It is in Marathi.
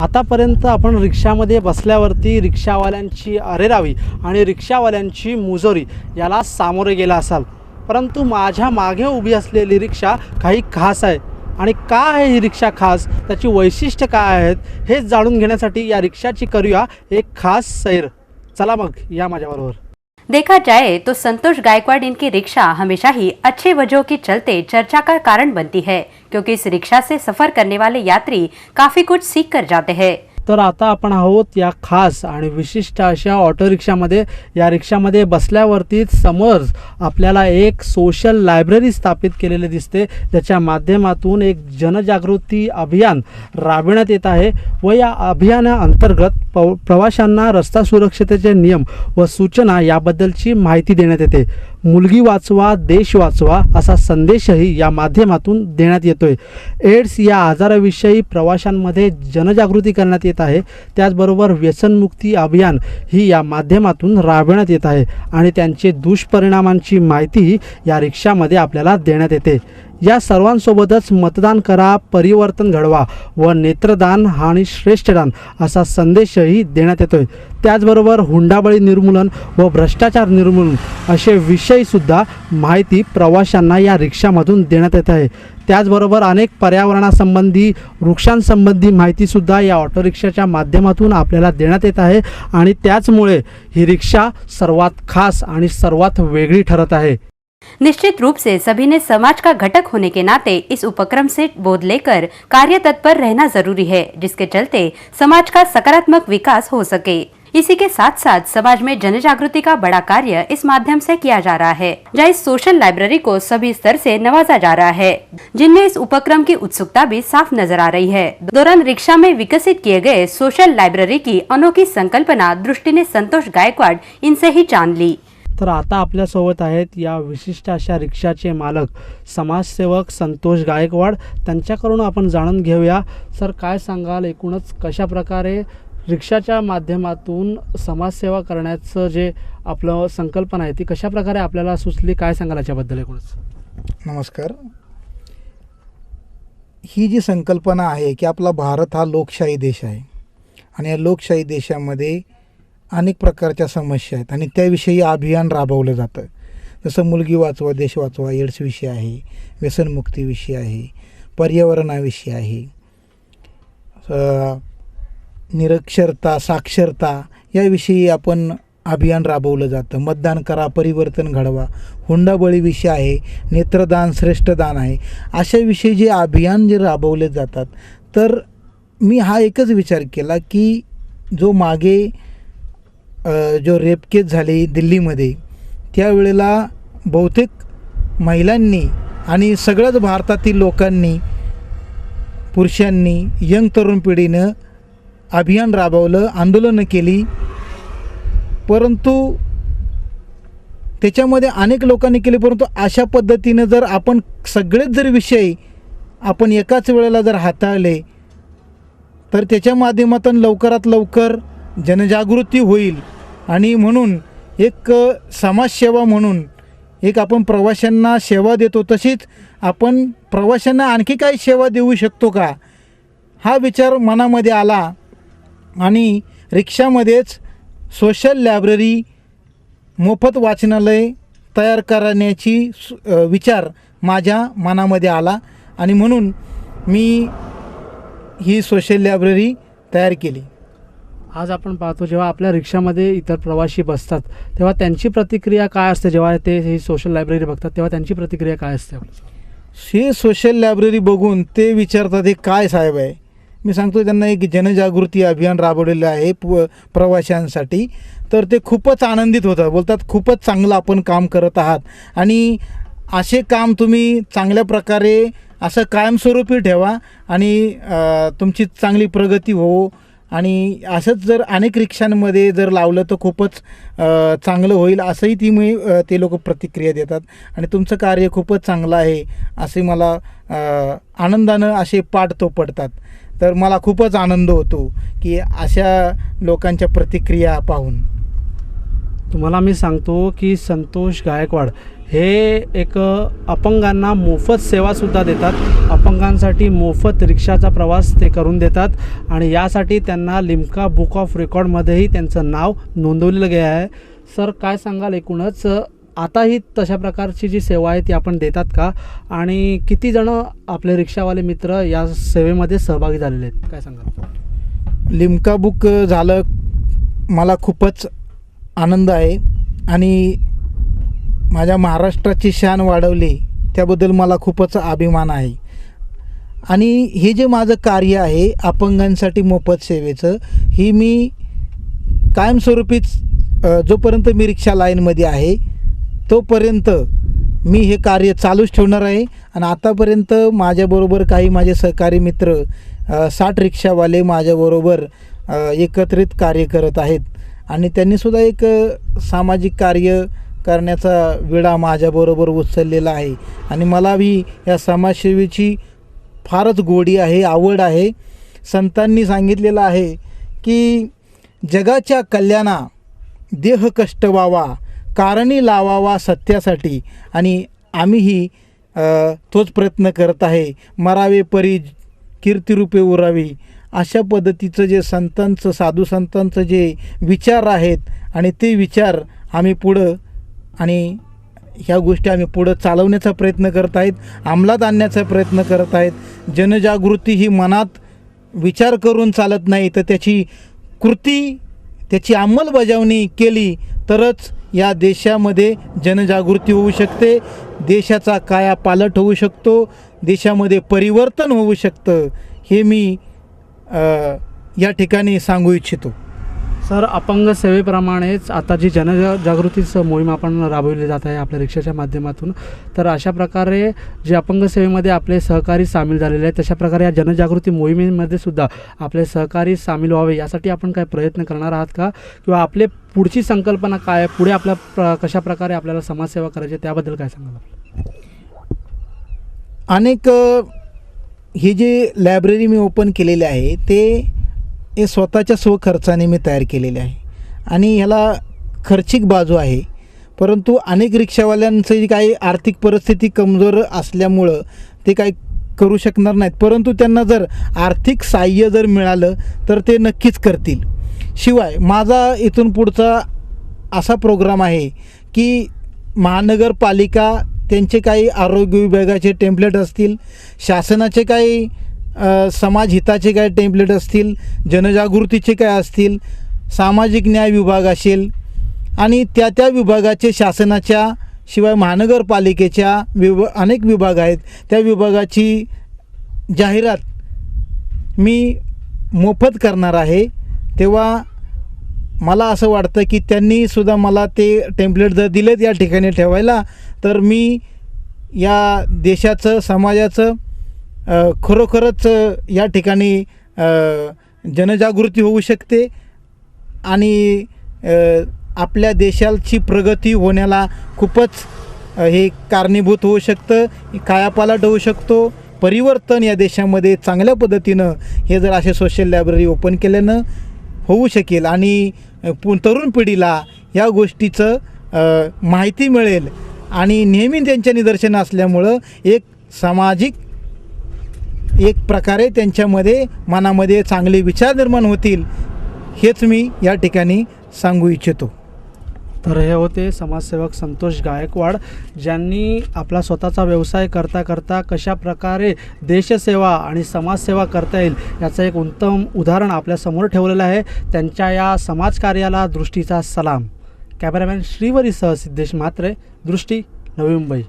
आतापर्यंत आपण रिक्षामध्ये बसल्यावरती रिक्षावाल्यांची अरेरावी आणि रिक्षावाल्यांची मुजोरी याला सामोरे गेला असाल. परंतु माझ्या मागे उभी असलेली रिक्षा काही खास आहे. आणि का आहे ही रिक्षा खास? त्याची वैशिष्ट्य काय आहेत? हे जाणून घेण्यासाठी या रिक्षाची करूया एक खास सैर. चला मग या माझ्याबरोबर. देखा जाए तो संतोष गायकवाड़ इनकी रिक्शा हमेशा ही अच्छे वजहों के चलते चर्चा का कारण बनती है, क्योंकि इस रिक्शा से सफ़र करने वाले यात्री काफ़ी कुछ सीख कर जाते हैं। तर आता आपण आहोत या खास आणि विशिष्ट अशा ऑटो रिक्षामध्ये. या रिक्षामध्ये बसल्यावरतीच समोर आपल्याला एक सोशल लायब्ररी स्थापित केलेली दिसते. ज्याच्या माध्यमातून एक जनजागृती अभियान राबविण्यात येत आहे व या अभियानाअंतर्गत प प्रवाशांना रस्ता सुरक्षतेचे नियम व सूचना याबद्दलची माहिती देण्यात येते. मुलगी वाचवा देश वाचवा असा संदेशही या माध्यमातून देण्यात येतोय. एड्स या आजाराविषयी प्रवाशांमध्ये जनजागृती करण्यात येत आहे. त्याचबरोबर व्यसनमुक्ती अभियान ही या माध्यमातून राबविण्यात येत आहे आणि त्यांचे दुष्परिणामांची माहितीही या रिक्षामध्ये आपल्याला देण्यात येते. या सर्वांसोबतच मतदान करा परिवर्तन घडवा व नेत्रदान आणि श्रेष्ठदान असा संदेशही देण्यात येतोय. त्याचबरोबर हुंडाबळी निर्मूलन व भ्रष्टाचार निर्मूलन असे विषयसुद्धा माहिती प्रवाशांना या रिक्षामधून देण्यात येत आहे. त्याचबरोबर अनेक पर्यावरणासंबंधी वृक्षांसंबंधी माहितीसुद्धा या ऑटो रिक्षाच्या माध्यमातून आपल्याला देण्यात येत आहे. आणि त्याचमुळे ही रिक्षा सर्वात खास आणि सर्वात वेगळी ठरत आहे. निश्चित रूप से सभी ने समाज का घटक होने के नाते इस उपक्रम से बोध लेकर कार्य तत्पर रहना जरूरी है जिसके चलते समाज का सकारात्मक विकास हो सके। इसी के साथ साथ समाज में जन जागृति का बड़ा कार्य इस माध्यम से किया जा रहा है जहाँ इस सोशल लाइब्रेरी को सभी स्तर से नवाजा जा रहा है जिनमें इस उपक्रम की उत्सुकता भी साफ नजर आ रही है। दौरान रिक्शा में विकसित किए गए सोशल लाइब्रेरी की अनोखी संकल्पना दृष्टि ने संतोष गायकवाड़ इनसे ही जान ली। तर आता आपल्यासोबत आहेत या विशिष्ट अशा रिक्षाचे मालक समाजसेवक संतोष गायकवाड. त्यांच्याकडून आपण जाणून घेऊया. सर काय सांगाल? एकूणच कशा प्रकारे रिक्षाच्या माध्यमातून समाजसेवा करण्याचं जे आपलं संकल्पना आहे ती कशाप्रकारे आपल्याला सुचली? काय सांगाल याच्याबद्दल एकूणच? नमस्कार. ही जी संकल्पना आहे की आपला भारत हा लोकशाही देश आहे आणि या लोकशाही देशामध्ये अनेक प्रकारच्या समस्या आहेत आणि त्याविषयी अभियान राबवलं जातं. जसं मुलगी वाचवा देश वाचवा एड्स विषय आहे व्यसनमुक्ती विषय आहे पर्यावरणाविषयी आहे. निरक्षरता साक्षरता याविषयी आपण अभियान राबवलं जातं. मतदान करा परिवर्तन घडवा. हुंडाबळी विषय आहे नेत्रदान श्रेष्ठदान आहे. अशाविषयी जे अभियान जे राबवले जातात तर मी हा एकच विचार केला की जो मागे जो रेपकेस झाले झाली दिल्लीमध्ये त्यावेळेला बहुतेक महिलांनी आणि सगळ्याच भारतातील लोकांनी पुरुषांनी यंग तरुण पिढीनं अभियान राबवलं आंदोलनं केली. परंतु त्याच्यामध्ये अनेक लोकांनी केले परंतु अशा पद्धतीनं जर आपण सगळेच जर विषय आपण एकाच वेळेला जर हाताळले तर त्याच्या माध्यमातून लवकरात लवकर जनजागृती होईल. आणि म्हणून एक समाजसेवा म्हणून एक आपण प्रवाशांना सेवा देतो तशीच आपण प्रवाशांना आणखी काही सेवा देऊ शकतो का? हा विचार मनामध्ये आला. आणि रिक्षामध्येच सोशल लायब्ररी मोफत वाचनालय तयार करण्याची विचार माझ्या मनामध्ये आला आणि म्हणून मी ही सोशल लायब्ररी तयार केली. आज आपण पाहतो जेव्हा आपल्या रिक्षामध्ये इतर प्रवासी बसतात तेव्हा त्यांची प्रतिक्रिया काय असते? जेव्हा ते ही सोशल लायब्ररी बघतात तेव्हा त्यांची प्रतिक्रिया काय असते हे सोशल लायब्ररी बघून ते विचारतात हे काय साहेब आहे? मी सांगतो त्यांना एक जनजागृती अभियान राबवलेलं आहे प प्रवाशांसाठी. तर ते खूपच आनंदित होतात. बोलतात खूपच चांगलं आपण काम करत आहात. आणि असे काम तुम्ही चांगल्या प्रकारे असं कायमस्वरूपी ठेवा आणि तुमची चांगली प्रगती हो. आणि असंच जर अनेक रिक्षांमध्ये जर लावलं तर खूपच चांगलं होईल असंही ती मी ते लोक प्रतिक्रिया देतात. आणि तुमचं कार्य खूपच चांगलं आहे असे मला आनंदानं असे पाठ तो पडतात. तर मला खूपच आनंद होतो की अशा लोकांच्या प्रतिक्रिया पाहून. तुम्हाला मी सांगतो की संतोष गायकवाड हे एक अपंगांना मोफत सेवासुद्धा देतात. अपंगांसाठी मोफत रिक्षाचा प्रवास ते करून देतात आणि यासाठी त्यांना लिम्का बुक ऑफ रेकॉर्डमध्येही त्यांचं नाव नोंदवलेलं गेलं आहे. सर काय सांगाल एकूणच? आताही तशा प्रकारची जी सेवा आहे ती आपण देतात का? आणि किती जणं आपले रिक्षावाले मित्र या सेवेमध्ये सहभागी झालेले आहेत? काय सांगाल? लिमका बुक झालं. मला खूपच आनंद आहे. आणि माझ्या महाराष्ट्राची शान वाढवली त्याबद्दल मला खूपच अभिमान आहे. आणि हे जे माझं कार्य आहे अपंगांसाठी मोफत सेवेचं ही मी कायमस्वरूपीच जोपर्यंत मी रिक्षा लाईनमध्ये आहे तोपर्यंत मी हे कार्य चालूच ठेवणार आहे. आणि आतापर्यंत माझ्याबरोबर काही माझे सहकारी मित्र साठ रिक्षावाले माझ्याबरोबर एकत्रित कार्य करत आहेत. आणि त्यांनीसुद्धा एक सामाजिक कार्य करण्याचा विडा माझ्याबरोबर उचललेला आहे. आणि मलाही या समाजसेवेची फारच गोडी आहे आवड आहे. संतांनी सांगितलेलं आहे की जगाच्या कल्याणा देह कष्ट व्हावा कारणी लावावा सत्यासाठी. आणि आम्हीही तोच प्रयत्न करत आहे. मरावे परी कीर्तिरूपे उरावी. अशा पद्धतीचं जे संतांचं साधू संतांचं जे विचार आहेत आणि ते विचार आम्ही पुढं आणि ह्या गोष्टी आम्ही पुढं चालवण्याचा प्रयत्न करत आहेत अंमलात आणण्याचा प्रयत्न करत आहेत. जनजागृती ही मनात विचार करून चालत नाही. तर त्याची कृती त्याची अंमलबजावणी केली तरच या देशामध्ये जनजागृती होऊ शकते देशाचा काया पालट होऊ शकतो देशामध्ये परिवर्तन होऊ शकतं हे मी या ठिकाणी सांगू इच्छितो. सर अपंग सेवेप्रमाणेच आता जी जनजागृतीचं मोहीम आपण राबवली जात आहे आपल्या रिक्षाच्या माध्यमातून तर अशा प्रकारे जे अपंग सेवेमध्ये आपले सहकारी सामील झालेले आहेत तशा प्रकारे या जनजागृती मोहिमेमध्ये सुद्धा आपले सहकारी सामील व्हावे यासाठी आपण काय प्रयत्न करणार आहात का? किंवा आपले पुढची संकल्पना काय आहे? पुढे आपल्या प्र कशा प्रकारे आपल्याला समाजसेवा करायची आहे, त्याबद्दल काय सांगाल अनेक ही हे जे लायब्ररी मी ओपन केलेले आहे ते हे स्वतःच्या स्वखर्चाने मी तयार केलेले आहे. आणि ह्याला खर्चिक बाजू आहे. परंतु अनेक रिक्षावाल्यांची काही आर्थिक परिस्थिती कमजोर असल्यामुळं ते काही करू शकणार नाहीत. परंतु त्यांना जर आर्थिक सहाय्य जर मिळालं तर ते नक्कीच करतील. शिवाय माझा इथून पुढचा असा प्रोग्राम आहे की महानगरपालिका त्यांचे काही आरोग्य विभागाचे टेम्पलेट असतील शासनाचे काही समाजहिताचे काही टेम्पलेट असतील जनजागृतीचे काय असतील सामाजिक न्याय विभाग असेल आणि त्या त्या विभागाचे शासनाच्या शिवाय महानगरपालिकेच्या विभ अनेक विभाग आहेत त्या विभागाची जाहिरात मी मोफत करणार आहे. तेव्हा मला असं वाटतं की त्यांनी सुद्धा मला ते टेम्पलेट जर दिलेत या ठिकाणी ठेवायला तर मी या देशाचं समाजाचं खरोखरच या ठिकाणी जनजागृती होऊ शकते आणि आपल्या देशाची प्रगती होण्याला खूपच हे कारणीभूत होऊ शकतं कायापालट होऊ शकतो. परिवर्तन या देशामध्ये चांगल्या पद्धतीनं हे जर असे सोशल लायब्ररी ओपन केल्यानं होऊ शकेल आणि पु तरुण पिढीला या गोष्टीचं माहिती मिळेल आणि नेहमी त्यांच्या निदर्शनं असल्यामुळं एक सामाजिक एक प्रकारे त्यांच्यामध्ये मनामध्ये चांगले विचार निर्माण होतील हेच मी या ठिकाणी सांगू इच्छितो. तर हे होते समाजसेवक संतोष गायकवाड ज्यांनी आपला स्वतःचा व्यवसाय करता करता कशा प्रकारे देशसेवा आणि समाजसेवा करता येईल याचं एक उत्तम उदाहरण आपल्यासमोर ठेवलेलं आहे. त्यांच्या या समाजकार्याला दृष्टीचा सलाम. कॅमेरामॅन श्रीवरीसह सिद्धेश म्हात्रे दृष्टी नवी मुंबई.